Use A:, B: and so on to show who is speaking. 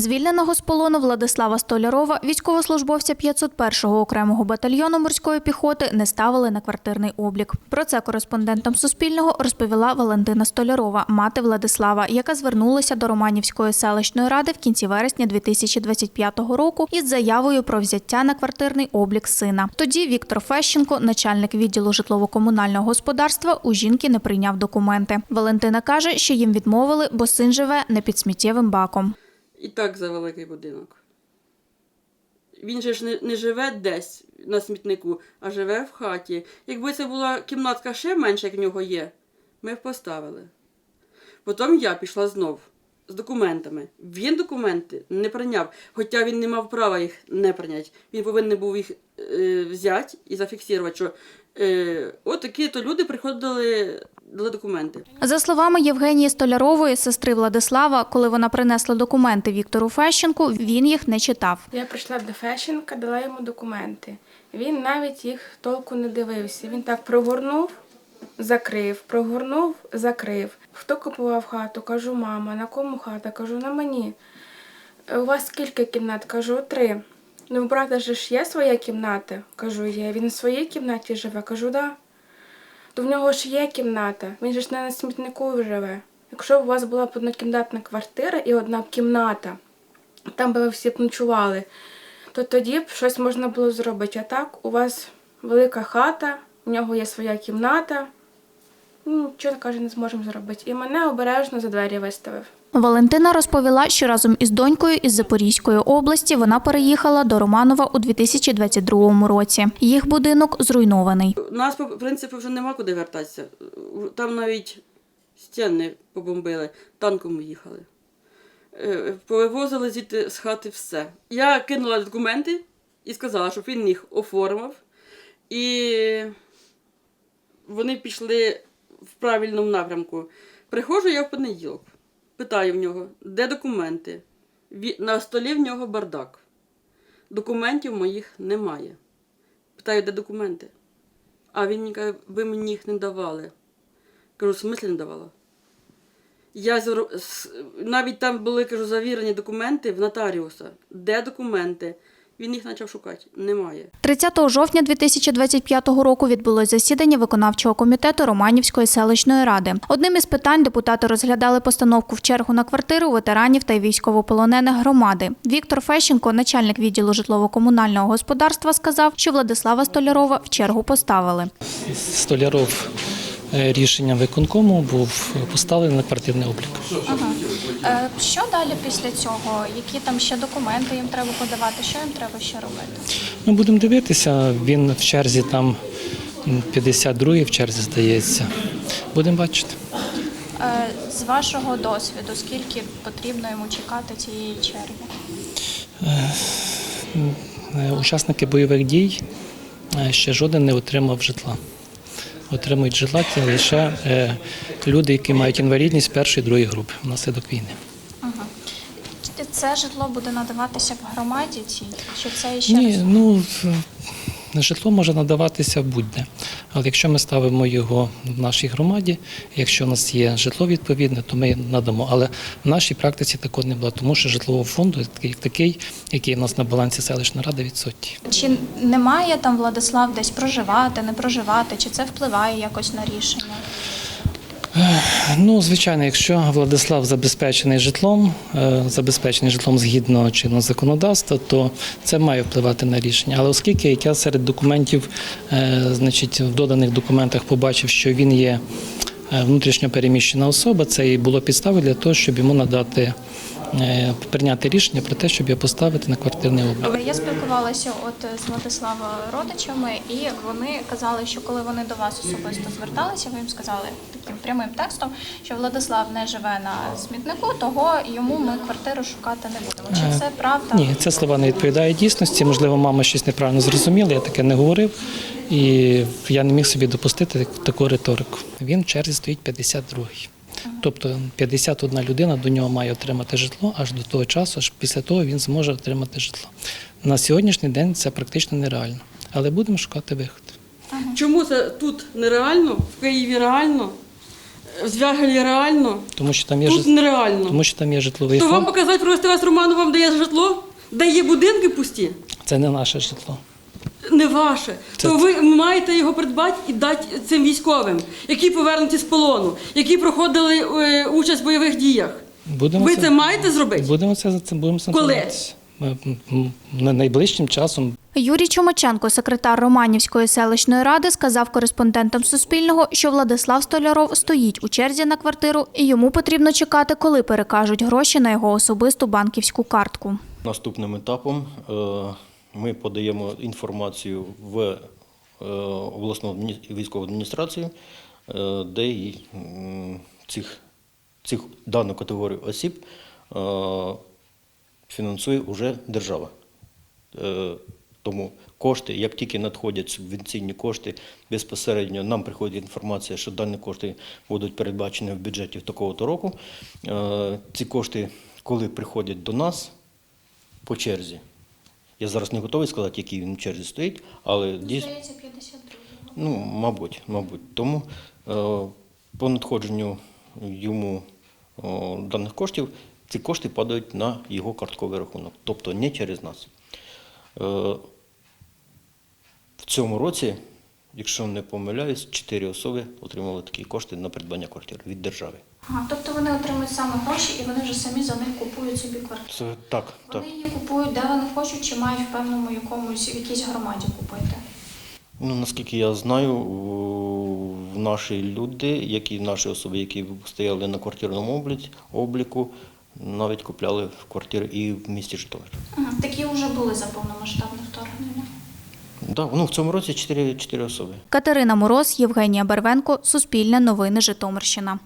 A: Звільненого з полону Владислава Столярова, військовослужбовця 501-го окремого батальйону морської піхоти, не ставили на квартирний облік. Про це кореспондентам Суспільного розповіла Валентина Столярова, мати Владислава, яка звернулася до Романівської селищної ради в кінці вересня 2025 року із заявою про взяття на квартирний облік сина. Тоді Віктор Фещенко, начальник відділу житлово-комунального господарства, у жінки не прийняв документи. Валентина каже, що їм відмовили, бо син живе не під сміттєвим баком.
B: І так за великий будинок. Він же ж не, не живе десь на смітнику, а живе в хаті. Якби це була кімнатка ще менша, як в нього є, ми б поставили. Потім я пішла знов з документами. Він документи не прийняв, хоча він не мав права їх не прийняти. Він повинен був їх е, взяти і зафіксувати, що е, от такі то люди приходили дали документи.
A: За словами Євгенії Столярової, сестри Владислава, коли вона принесла документи Віктору Фещенку, він їх не читав.
C: Я прийшла до Фещенка, дала йому документи. Він навіть їх толку не дивився. Він так прогорнув, закрив, прогорнув, закрив. Хто купував хату? Кажу, мама. На кому хата? Кажу, на мені. «Е, У вас скільки кімнат? Кажу, три. Ну, у брата же ж є своя кімната? Кажу, є. Він в своїй кімнаті живе? Кажу, да. То в нього ж є кімната. Він же ж не на смітнику живе. Якщо б у вас була б однокімнатна квартира і одна б кімната, там би ви всі б ночували, то тоді б щось можна було зробити. А так, у вас велика хата, у нього є своя кімната. Ну, нічого каже, не зможемо зробити. І мене обережно за двері виставив.
A: Валентина розповіла, що разом із донькою із Запорізької області вона переїхала до Романова у 2022 році. Їх будинок зруйнований.
B: У нас, по принципу, вже нема куди вертатися. Там навіть стіни побомбили, танком їхали. Е, Повивозили звідти з хати все. Я кинула документи і сказала, щоб він їх оформив. І вони пішли в правильному напрямку. Приходжу я в понеділок, питаю в нього, де документи. На столі в нього бардак. Документів моїх немає. Питаю, де документи? А він мені каже, ви мені їх не давали. Кажу, в смислі не давала? Я навіть там були, кажу, завірені документи в нотаріуса. Де документи? Він їх почав шукати. Немає.
A: 30 жовтня 2025 року відбулось засідання виконавчого комітету Романівської селищної ради. Одним із питань депутати розглядали постановку в чергу на квартиру ветеранів та військовополонених громади. Віктор Фещенко, начальник відділу житлово-комунального господарства, сказав, що Владислава Столярова в чергу поставили.
D: Столяров е, рішення виконкому був поставлений на квартирний облік.
A: Ага. Е, Що далі після цього? Які там ще документи їм треба подавати? Що їм треба ще робити?
D: Ми будемо дивитися, він в черзі там 52-й в черзі здається. Будемо бачити.
A: Е, З вашого досвіду, скільки потрібно йому чекати цієї черги?
D: Учасники бойових дій ще жоден не отримав житла. Отримують житла це лише е, люди, які мають інвалідність першої другої групи внаслідок війни.
A: Це житло буде надаватися в громаді? Чи це ще
D: Ні,
A: раз?
D: ну житло може надаватися будь-де. Але якщо ми ставимо його в нашій громаді, якщо у нас є житло відповідне, то ми надамо. Але в нашій практиці такого не було, тому що житлового фонду такий, такий, який у нас на балансі селищної ради, відсутній.
A: Чи немає там Владислав десь проживати, не проживати? Чи це впливає якось на рішення?
D: Ну, звичайно, якщо Владислав забезпечений житлом, е, забезпечений житлом згідно чинного законодавства, то це має впливати на рішення. Але оскільки як я серед документів, е, значить, в доданих документах побачив, що він є е, внутрішньо переміщена особа, це і було підставою для того, щоб йому надати прийняти рішення про те, щоб його поставити на квартирний облік.
A: Я спілкувалася от з Владислава родичами, і вони казали, що коли вони до вас особисто зверталися, ви їм сказали таким прямим текстом, що Владислав не живе на смітнику, того йому ми квартиру шукати не будемо. Чи це правда?
D: Ні, це слова не відповідають дійсності. Можливо, мама щось неправильно зрозуміла, я таке не говорив. І я не міг собі допустити таку риторику. Він в черзі стоїть 52-й. Тобто 51 людина до нього має отримати житло аж до того часу, аж після того він зможе отримати житло. На сьогоднішній день це практично нереально. Але будемо шукати виход.
B: Чому це тут нереально, в Києві реально? В Звягелі реально,
D: Тому що там є
B: тут
D: жит-
B: нереально.
D: тому що там є житловий
B: То вам показати провести вас Роману, вам де є житло, де є будинки пусті,
D: Це не наше житло.
B: Не ваше.
D: Це-
B: То ви маєте його придбати і дати цим військовим, які повернуті з полону, які проходили е, участь в бойових діях.
D: Будемо
B: Ви це маєте зробити?
D: Будемо це за це будемо це
B: Коли?
D: найближчим часом
A: Юрій Чумаченко, секретар Романівської селищної ради, сказав кореспондентам Суспільного, що Владислав Столяров стоїть у черзі на квартиру і йому потрібно чекати, коли перекажуть гроші на його особисту банківську картку.
E: Наступним етапом е, ми подаємо інформацію в е, обласну військову адміністрацію, е, де цих, цих дану категорію осіб е, фінансує вже держава. Тому кошти, як тільки надходять субвенційні кошти, безпосередньо нам приходить інформація, що дані кошти будуть передбачені в бюджеті такого-то року. Ці кошти, коли приходять до нас по черзі, я зараз не готовий сказати, який він в черзі стоїть, але дійсно. Ну, мабуть, мабуть. Тому е, по надходженню йому е, даних коштів ці кошти падають на його картковий рахунок, тобто не через нас. Е, в цьому році, якщо не помиляюсь, чотири особи отримали такі кошти на придбання квартир від держави.
A: Ага, тобто вони отримують саме гроші і вони вже самі за них купують собі квартиру.
E: Це так, так.
A: Вони її купують, де вони хочуть, чи мають в певному якомусь в якійсь громаді купити.
E: Ну, наскільки я знаю, в наші люди, які наші особи, які стояли на квартирному обліку, навіть купляли квартири і в місті Житомир.
A: Ага, такі вже були за повномасштабне вторгнення.
E: Да, ну, в цьому році 4, 4 особи.
A: Катерина Мороз, Євгенія Барвенко, Суспільне новини Житомирщина.